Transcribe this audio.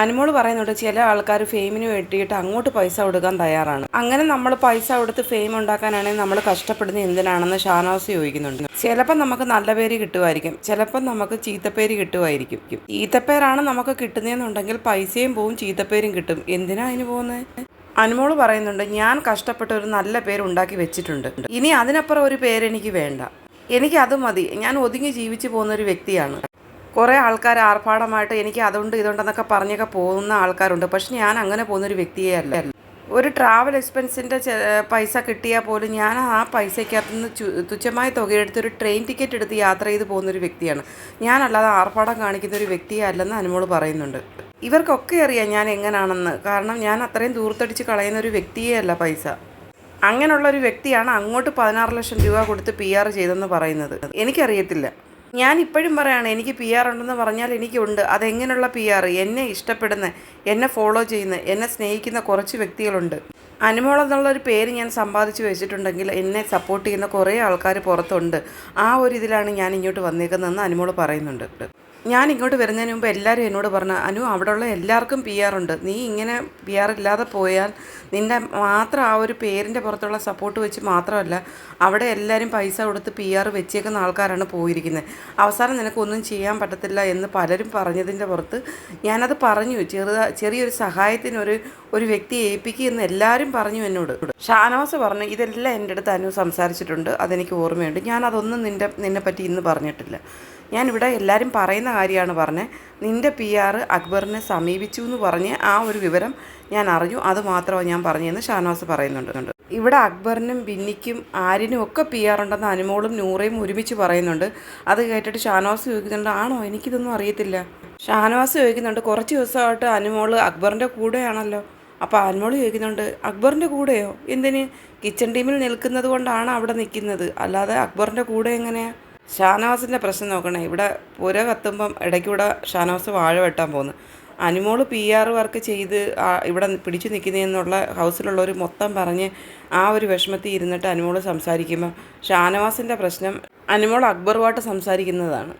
അനുമോൾ പറയുന്നുണ്ട് ചില ആൾക്കാർ ഫെയിമിന് വേണ്ടിയിട്ട് അങ്ങോട്ട് പൈസ കൊടുക്കാൻ തയ്യാറാണ്. അങ്ങനെ നമ്മൾ പൈസ കൊടുത്ത് ഫെയിം ഉണ്ടാക്കാനാണെങ്കിൽ നമ്മൾ കഷ്ടപ്പെടുന്നത് എന്തിനാണെന്ന് ഷാനവാസ് ചോദിക്കുന്നുണ്ട്. ചിലപ്പോൾ നമുക്ക് നല്ല പേര് കിട്ടുമായിരിക്കും ചിലപ്പോൾ നമുക്ക് ചീത്തപ്പേര് കിട്ടുമായിരിക്കും. ചീത്തപ്പേരാണ് നമുക്ക് കിട്ടുന്നതെന്നുണ്ടെങ്കിൽ പൈസയും പോവും ചീത്തപ്പേരും കിട്ടും. എന്തിനാ അതിന് പോകുന്നത്? അനുമോൾ പറയുന്നുണ്ട് ഞാൻ കഷ്ടപ്പെട്ട ഒരു നല്ല പേര് ഉണ്ടാക്കി വെച്ചിട്ടുണ്ട്. ഇനി അതിനപ്പുറം ഒരു പേരെനിക്ക് വേണ്ട. എനിക്ക് അത് മതി. ഞാൻ ഒതുങ്ങി ജീവിച്ചു പോകുന്ന ഒരു വ്യക്തിയാണ്. കുറേ ആൾക്കാർ ആർഭാടമായിട്ട് എനിക്ക് അതുണ്ട് ഇതുണ്ടെന്നൊക്കെ പറഞ്ഞൊക്കെ പോകുന്ന ആൾക്കാരുണ്ട്. പക്ഷെ ഞാൻ അങ്ങനെ പോകുന്നൊരു വ്യക്തിയേ അല്ല. ഒരു ട്രാവൽ എക്സ്പെൻസിന്റെ പൈസ കിട്ടിയാൽ പോലും ഞാൻ ആ പൈസയ്ക്കകത്ത് നിന്ന് തുച്ഛമായ തുകയെടുത്ത് ഒരു ട്രെയിൻ ടിക്കറ്റ് എടുത്ത് യാത്ര ചെയ്ത് പോകുന്നൊരു വ്യക്തിയാണ്. ഞാനല്ലാതെ ആർഭാടം കാണിക്കുന്ന ഒരു വ്യക്തിയെ അല്ലെന്ന് അനുമോൾ പറയുന്നുണ്ട്. ഇവർക്കൊക്കെ അറിയാം ഞാൻ എങ്ങനെയാണെന്ന് കാരണം ഞാൻ അത്രയും ദൂർത്തടിച്ച് കളയുന്ന ഒരു വ്യക്തിയേ അല്ല പൈസ. അങ്ങനെയുള്ള ഒരു വ്യക്തിയാണ് അങ്ങോട്ട് പതിനാറ് ലക്ഷം രൂപ കൊടുത്ത് പി ആർ ചെയ്തെന്ന് പറയുന്നത്. എനിക്കറിയത്തില്ല. ഞാൻ ഇപ്പോഴും പറയാണ് എനിക്ക് പി ആർ ഉണ്ടെന്ന് പറഞ്ഞാൽ എനിക്കുണ്ട്. അതെങ്ങനെയുള്ള പി ആർ എന്നെ ഇഷ്ടപ്പെടുന്ന എന്നെ ഫോളോ ചെയ്യുന്ന എന്നെ സ്നേഹിക്കുന്ന കുറച്ച് വ്യക്തികളുണ്ട്. അനുമോൾ എന്നുള്ളൊരു പേര് ഞാൻ സമ്പാദിച്ചു വെച്ചിട്ടുണ്ടെങ്കിൽ എന്നെ സപ്പോർട്ട് ചെയ്യുന്ന കുറേ ആൾക്കാർ പുറത്തുണ്ട്. ആ ഒരു ഇതിലാണ് ഞാൻ ഇങ്ങോട്ട് വന്നേക്കുന്നതെന്ന് അനുമോൾ പറയുന്നുണ്ട്. ഞാൻ ഇങ്ങോട്ട് വരുന്നതിന് മുമ്പ് എല്ലാവരും എന്നോട് പറഞ്ഞു അനു അവിടെയുള്ള എല്ലാവർക്കും പി ആർ ഉണ്ട്. നീ ഇങ്ങനെ പി ആർ ഇല്ലാതെ പോയാൽ നിന്റെ മാത്രം ആ ഒരു പേരിന്റെ പുറത്തുള്ള സപ്പോർട്ട് വെച്ച് മാത്രമല്ല അവിടെ എല്ലാവരും പൈസ കൊടുത്ത് പി ആർ വെച്ചേക്കുന്ന ആൾക്കാരാണ് പോയിരിക്കുന്നത്. അവസാനം നിനക്കൊന്നും ചെയ്യാൻ പറ്റത്തില്ല എന്ന് പലരും പറഞ്ഞതിന്റെ പുറത്ത് ഞാനത് പറഞ്ഞു. ചെറുതാ ചെറിയൊരു സഹായത്തിനൊരു ഒരു വ്യക്തിയെ ഏൽപ്പിക്കുക എന്ന് എല്ലാവരും പറഞ്ഞു എന്നോട്. ഷാനവാസ് പറഞ്ഞു ഇതെല്ലാം എന്റെ അടുത്ത് അനു സംസാരിച്ചിട്ടുണ്ട്. അതെനിക്ക് ഓർമ്മയുണ്ട്. ഞാൻ അതൊന്നും നിന്റെ നിന്നെ പറ്റി ഇന്ന് പറഞ്ഞിട്ടില്ല. ഞാനിവിടെ എല്ലാവരും പറയുന്ന കാര്യമാണ് പറഞ്ഞത് നിന്റെ പി ആർ അക്ബറിനെ സമീപിച്ചു എന്ന് പറഞ്ഞ് ആ ഒരു വിവരം ഞാൻ അറിഞ്ഞു. അത് മാത്രമാണ് ഞാൻ പറഞ്ഞതെന്ന് ഷാനവാസ് പറയുന്നുണ്ട്. ഇവിടെ അക്ബറിനും ബിന്നിക്കും ആരിനും ഒക്കെ പി ആർ ഉണ്ടെന്ന് അനുമോളും നൂറയും ഒരുമിച്ച് പറയുന്നുണ്ട്. അത് കേട്ടിട്ട് ഷാനവാസ് ചോദിക്കുന്നുണ്ട് ആണോ? എനിക്കിതൊന്നും അറിയത്തില്ല. ഷാനവാസ് ചോദിക്കുന്നുണ്ട് കുറച്ച് ദിവസമായിട്ട് അനുമോൾ അക്ബറിന്റെ കൂടെയാണല്ലോ. അപ്പോൾ അനുമോൾ ചോദിക്കുന്നുണ്ട് അക്ബറിന്റെ കൂടെയോ? എന്തിന്? കിച്ചൺ ടീമിൽ നിൽക്കുന്നത് കൊണ്ടാണ് അവിടെ നിൽക്കുന്നത്. അല്ലാതെ അക്ബറിന്റെ കൂടെ എങ്ങനെയാണ് ഷാനവാസിന്റെ പ്രശ്നം നോക്കണേ. ഇവിടെ പുര കത്തുമ്പം ഇടയ്ക്കൂടെ ഷാനവാസ് വാഴ വെട്ടാൻ പോകുന്നു അനുമോൾ പി ആർ വർക്ക് ചെയ്ത് ഇവിടെ പിടിച്ചു നിൽക്കുന്നതെന്നുള്ള ഹൗസിലുള്ളവർ മൊത്തം പറഞ്ഞ് ആ ഒരു വിഷമത്തിൽ ഇരുന്നിട്ട് അനുമോൾ സംസാരിക്കുമ്പം ഷാനവാസിന്റെ പ്രശ്നം അനുമോൾ അക്ബറുമായിട്ട് സംസാരിക്കുന്നതാണ്.